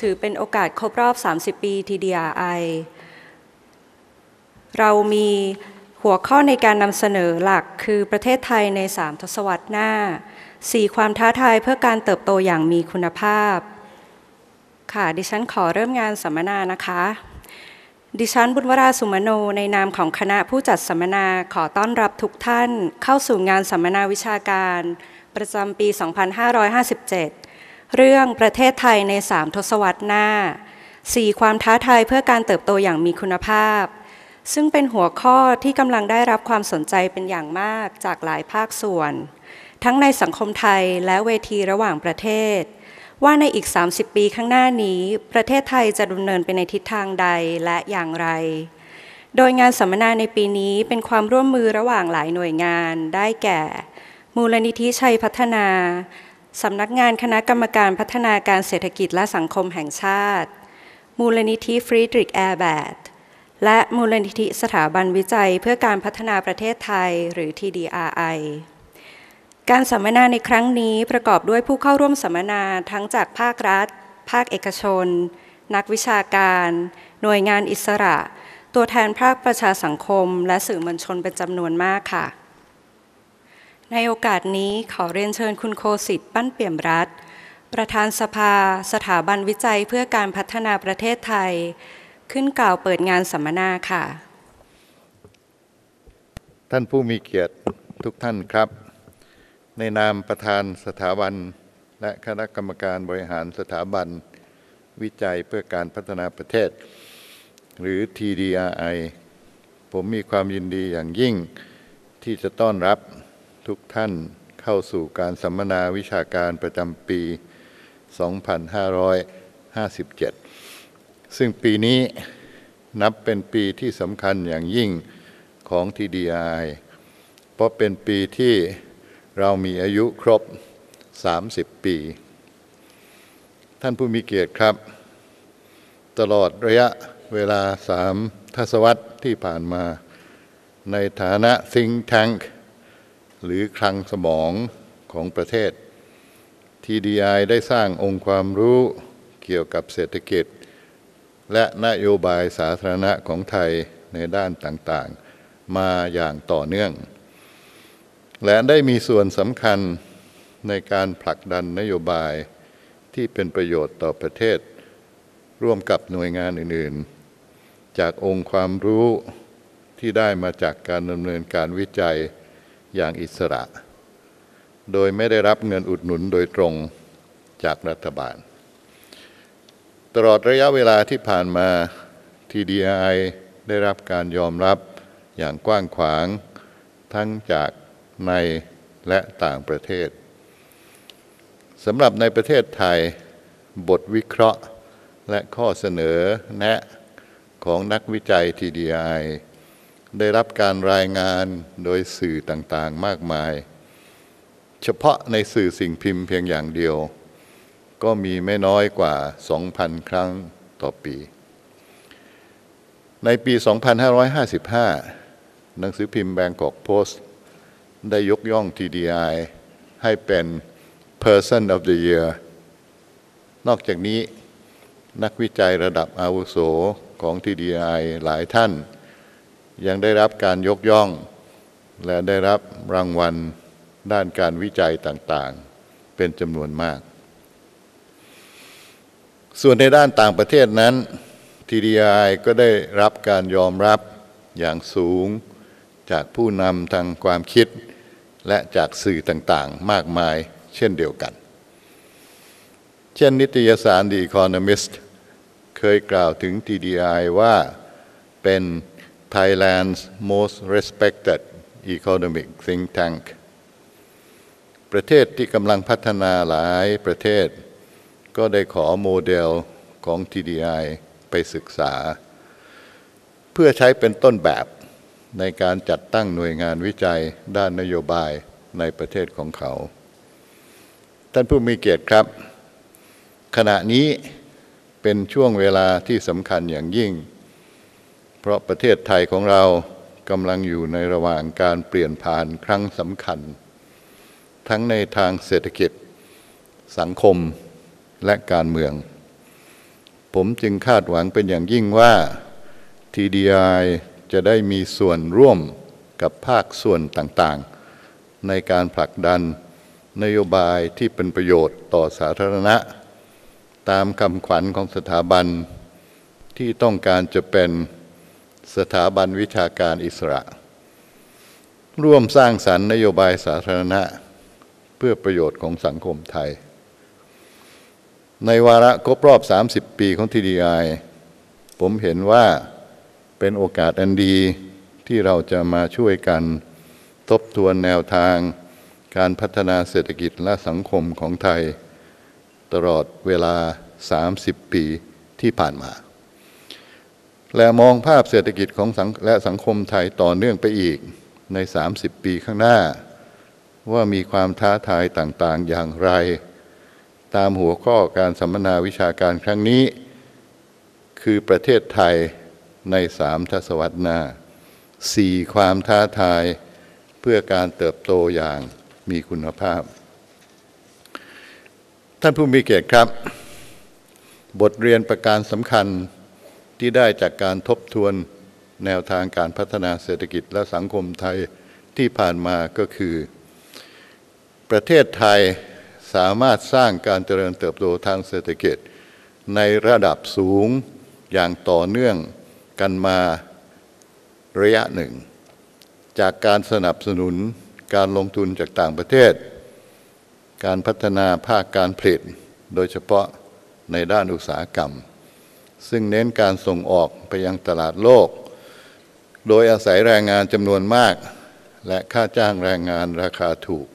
ถือเป็นโอกาสครบรอบ 30 ปี TDRI เรามีหัวข้อในการนำเสนอหลักคือประเทศไทยใน 3 ทศวรรษหน้า 4 ความท้าทายเพื่อการเติบโตอย่างมีคุณภาพ ค่ะดิฉันขอเริ่มงานสัมมนานะคะ ดิฉันบุญวราสุมโนในนามของคณะผู้จัดสัมมนาขอต้อนรับทุกท่านเข้าสู่งานสัมมนาวิชาการ ประจำปี 2557 เรื่องประเทศไทยใน 3 ทศวรรษหน้า 4 ความท้าทายเพื่อการเติบโตอย่างมีคุณภาพ ซึ่งเป็นหัวข้อที่กำลังได้รับความสนใจเป็นอย่างมากจากหลายภาคส่วน ทั้งในสังคมไทยและเวทีระหว่างประเทศ ว่าในอีก 30 ปีข้างหน้านี้ ประเทศไทยจะดำเนินไปในทิศทางใดและอย่างไรโดยงานสัมมนาในปีนี้เป็นความร่วมมือระหว่างหลายหน่วยงานได้แก่ มูลนิธิชัยพัฒนา สำนักงานคณะกรรมการพัฒนาการเศรษฐกิจและสังคมแห่งชาติ มูลนิธิฟรีดริกแอร์แบดและมูลนิธิสถาบันวิจัยเพื่อการพัฒนาประเทศไทยหรือ TDRI การสัมมนาในครั้งนี้ประกอบด้วยผู้เข้าร่วมสัมมนาทั้งจากภาครัฐ ภาคเอกชน นักวิชาการ หน่วยงานอิสระ ตัวแทนภาคประชาสังคม และสื่อมวลชนเป็นจำนวนมากค่ะ ในโอกาสนี้ขอเรียนเชิญคุณโคสิทธิ์ปั้นเปี่ยมรัฐ ประธานสภา สถาบันวิจัยเพื่อการพัฒนาประเทศไทย ขึ้นกล่าวเปิดงานสัมมนาค่ะ ท่านผู้มีเกียรติทุกท่านครับ ในนามประธานสถาบัน และคณะกรรมการบริหารสถาบัน วิจัยเพื่อการพัฒนาประเทศ หรือ TDRI ผมมีความยินดีอย่างยิ่งที่จะต้อนรับ ทุกท่านเข้าสู่การสัมมนาวิชาการประจำปี 2557 ซึ่งปีนี้นับเป็นปีที่สำคัญอย่างยิ่งของ TDI เพราะเป็นปีที่เรามีอายุครบ 30 ปี ท่านผู้มีเกียรติครับ ตลอดระยะเวลาสามทศวรรษที่ผ่านมา ในฐานะ think tank หรือคลังสมองของประเทศ TDI ได้สร้างองค์ความรู้เกี่ยวกับเศรษฐกิจ และนโยบายสาธารณะของไทยในด้านต่างๆ มาอย่างต่อเนื่อง และได้มีส่วนสำคัญในการผลักดันนโยบายที่เป็นประโยชน์ต่อประเทศ ร่วมกับหน่วยงานอื่นๆ จากองค์ความรู้ที่ได้มาจากการดำเนินการวิจัย อย่างอิสระ โดยไม่ได้รับเงินอุดหนุนโดยตรงจากรัฐบาล ตลอดระยะเวลาที่ผ่านมา TDI ได้รับการยอมรับอย่างกว้างขวาง ทั้งจากในและต่างประเทศสำหรับในประเทศไทย บทวิเคราะห์และข้อเสนอแนะของนักวิจัย TDI ได้รับการรายงานโดยสื่อต่างๆมากมาย เฉพาะในสื่อสิ่งพิมพ์เพียงอย่างเดียว ก็มีไม่น้อยกว่า 2,000 ครั้งต่อปี ในปี 2555 หนังสือพิมพ์แบงกอกโพสต์ได้ยกย่อง TDI ให้เป็น Person of the Year นอกจากนี้นักวิจัยระดับอาวุโสของ TDI หลายท่าน ยังได้รับการยกย่อง และได้รับรางวัลด้านการวิจัยต่างๆ เป็นจำนวนมาก ส่วนในด้านต่างประเทศนั้น TDI ก็ได้รับการยอมรับอย่างสูงจากผู้นำทางความคิด และจากสื่อต่างๆ มากมายเช่นเดียวกัน เช่นนิตยสาร The Economist เคยกล่าวถึง TDI ว่าเป็น Thailand's most respected economic think tank ประเทศที่กำลังพัฒนาหลายประเทศ ก็ได้ขอโมเดลของ TDI ไปศึกษา เพื่อใช้เป็นต้นแบบในการจัดตั้งหน่วยงานวิจัยด้านนโยบายในประเทศของเขา ท่านผู้มีเกียรติครับ ขณะนี้เป็นช่วงเวลาที่สำคัญอย่างยิ่ง เพราะประเทศไทยของเรากำลังอยู่ในระหว่างการเปลี่ยนผ่านครั้งสำคัญ ทั้งในทางเศรษฐกิจ สังคมและการเมือง ผมจึงคาดหวังเป็นอย่างยิ่งว่า TDI จะได้มีส่วนร่วมกับภาคส่วนต่างๆ ในการผลักดันนโยบายที่เป็นประโยชน์ต่อสาธารณะ ตามคำขวัญของสถาบันที่ต้องการจะเป็น สถาบันวิชาการอิสระ ร่วมสร้างสรรค์นโยบายสาธารณะ เพื่อประโยชน์ของสังคมไทย ในวาระครบรอบ 30 ปีของ TDI ผมเห็นว่าเป็นโอกาสอันดีที่เราจะมาช่วยกันทบทวนแนวทาง การพัฒนาเศรษฐกิจและสังคมของไทย ตลอดเวลา 30 ปีที่ผ่านมา และมองภาพเศรษฐกิจของสังและสังคมไทยต่อเนื่องไปอีกใน 30 ปีข้างหน้า ว่ามีความท้าทายต่างๆอย่างไร ตามหัวข้อการสัมมนาวิชาการครั้งนี้ คือประเทศไทยในสามทศวรรษหน้าสี่ความท้าทายเพื่อการเติบโตอย่างมีคุณภาพ ท่านผู้มีเกียรติครับ บทเรียนประการสำคัญ ที่ได้จากการทบทวนแนวทางการพัฒนาเศรษฐกิจและสังคมไทยที่ผ่านมาก็คือ ประเทศไทยสามารถสร้างการเจริญเติบโตทางเศรษฐกิจ ในระดับสูงอย่างต่อเนื่องกันมาระยะหนึ่ง จากการสนับสนุนการลงทุนจากต่างประเทศ การพัฒนาภาคการผลิต โดยเฉพาะในด้านอุตสาหกรรม ซึ่งเน้นการส่งออกไปยังตลาดโลก โดยอาศัยแรงงานจำนวนมาก และค่าจ้างแรงงานราคาถูก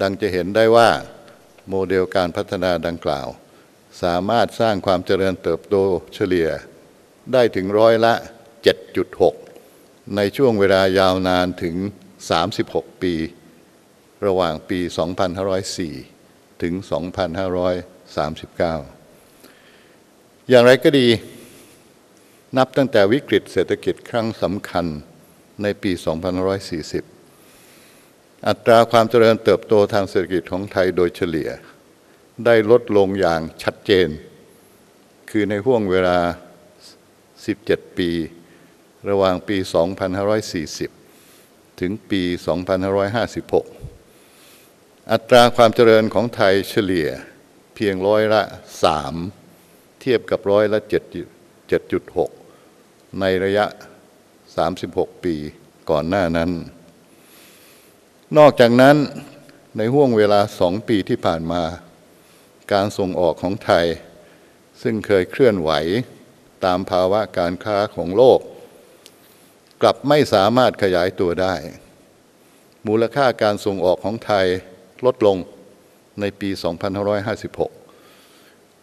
ดังจะเห็นได้ว่า โมเดลการพัฒนาดังกล่าว สามารถสร้างความเจริญเติบโตเฉลี่ย ได้ถึงร้อยละ 7.6 ในช่วงเวลายาวนานถึง 36 ปี ระหว่างปี 2504 ถึง 2539 อย่างไรก็ดี นับตั้งแต่วิกฤตเศรษฐกิจครั้งสำคัญในปี 2540 อัตราความเจริญเติบโตทางเศรษฐกิจของไทยโดยเฉลี่ย ได้ลดลงอย่างชัดเจน คือในห่วงเวลา 17 ปี ระหว่างปี 2540 ถึงปี 2556 อัตราความเจริญของไทยเฉลี่ยเพียงร้อยละ 3 เทียบกับร้อยละ 7.6 ในระยะ 36 ปีก่อนหน้านั้น นอกจากนั้นในห่วงเวลาสองปีที่ผ่านมา การส่งออกของไทย ซึ่งเคยเคลื่อนไหวตามภาวะการค้าของโลก กลับไม่สามารถขยายตัวได้ มูลค่าการส่งออกของไทยลดลงในปี 2556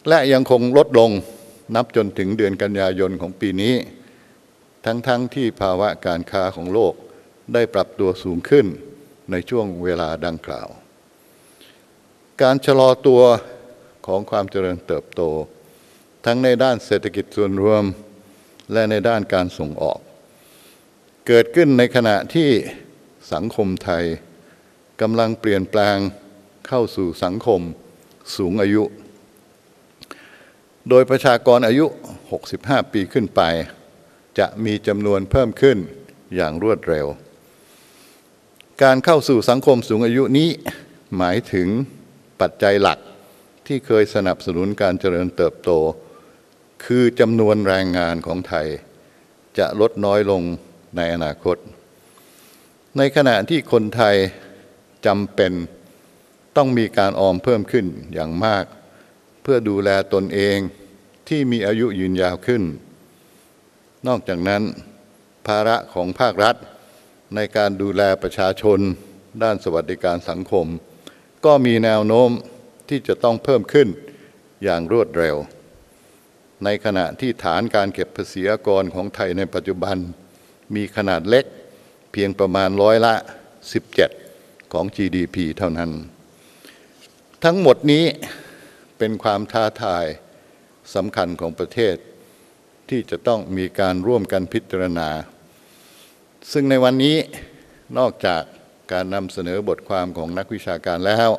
และยังคงลดลงนับจนถึงเดือนกันยายนของปีนี้ ทั้งๆทที่ภาวะการค้าของโลกได้ปรับตัวสูงขึ้นในช่วงเวลาดังกล่าว การชะลอตัวของความเจริญเติบโต ทั้งในด้านเศรษฐกิจส่วนรวม และในด้านการส่งออก เกิดขึ้นในขณะที่สังคมไทยกำลังเปลี่ยนแปลงเข้าสู่สังคมสูงอายุ โดยประชากรอายุ 65 ปีขึ้นไป จะมีจำนวนเพิ่มขึ้นอย่างรวดเร็ว การเข้าสู่สังคมสูงอายุนี้ หมายถึงปัจจัยหลักที่เคยสนับสนุนการเจริญเติบโต คือจำนวนแรงงานของไทย จะลดน้อยลงในอนาคต ในขณะที่คนไทยจำเป็นต้องมีการออมเพิ่มขึ้นอย่างมาก เพื่อดูแลตนเองที่มีอายุยืนยาวขึ้น นอกจากนั้น ภาระของภาครัฐ ในการดูแลประชาชน ด้านสวัสดิการสังคม ก็มีแนวโน้มที่จะต้องเพิ่มขึ้นอย่างรวดเร็ว ในขณะที่ฐานการเก็บภาษีอากรของไทยในปัจจุบัน มีขนาดเล็กเพียงประมาณร้อยละ 17 ของ GDP เท่านั้น ทั้งหมดนี้ เป็นความท้าทายสำคัญของประเทศ ที่จะต้องมีการร่วมกันพิจารณา ซึ่งในวันนี้นอกจากการนำเสนอบทความของนักวิชาการแล้ว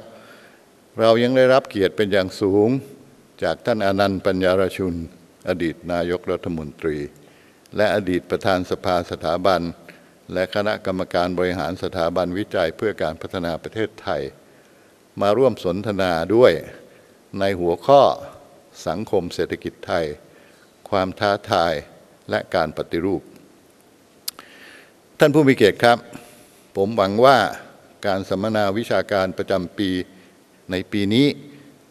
เรายังได้รับเกียรติเป็นอย่างสูง จากท่านอนันต์ปัญญารชุน อดีตนายกรัฐมนตรี และอดีตประธานสภาสถาบัน และคณะกรรมการบริหารสถาบันวิจัยเพื่อการพัฒนาประเทศไทย มาร่วมสนทนาด้วย ในหัวข้อสังคมเศรษฐกิจไทย ความท้าทายและการปฏิรูป ท่านผู้มีเกียรติครับ ผมหวังว่าการสัมมนาวิชาการประจำปีในปีนี้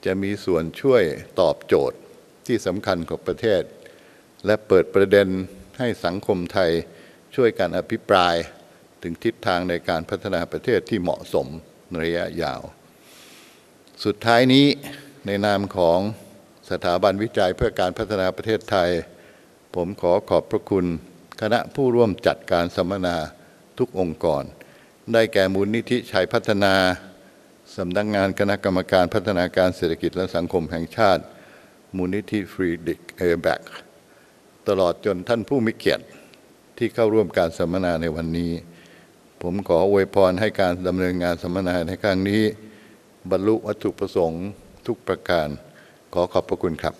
จะมีส่วนช่วยตอบโจทย์ที่สำคัญของประเทศ และเปิดประเด็นให้สังคมไทยช่วยกันอภิปรายถึงทิศทางในการพัฒนาประเทศที่เหมาะสมในระยะยาว สุดท้ายนี้ ในนามของสถาบันวิจัยเพื่อการพัฒนาประเทศไทย ผมขอขอบพระคุณ คณะผู้ร่วมจัดการสัมมนาทุกองค์กร ได้แก่มูลนิธิชัยพัฒนาสำนักงานคณะกรรมการพัฒนาการเศรษฐกิจและสังคมแห่งชาติ มูลนิธิฟรีดิกเอแบกตลอดจนท่านผู้มีเกียรติที่เข้าร่วมการสัมมนาในวันนี้ ผมขออวยพรให้การดำเนินงานสัมมนาในครั้งนี้ บรรลุวัตถุประสงค์ ทุกประการขอขอบพระคุณครับ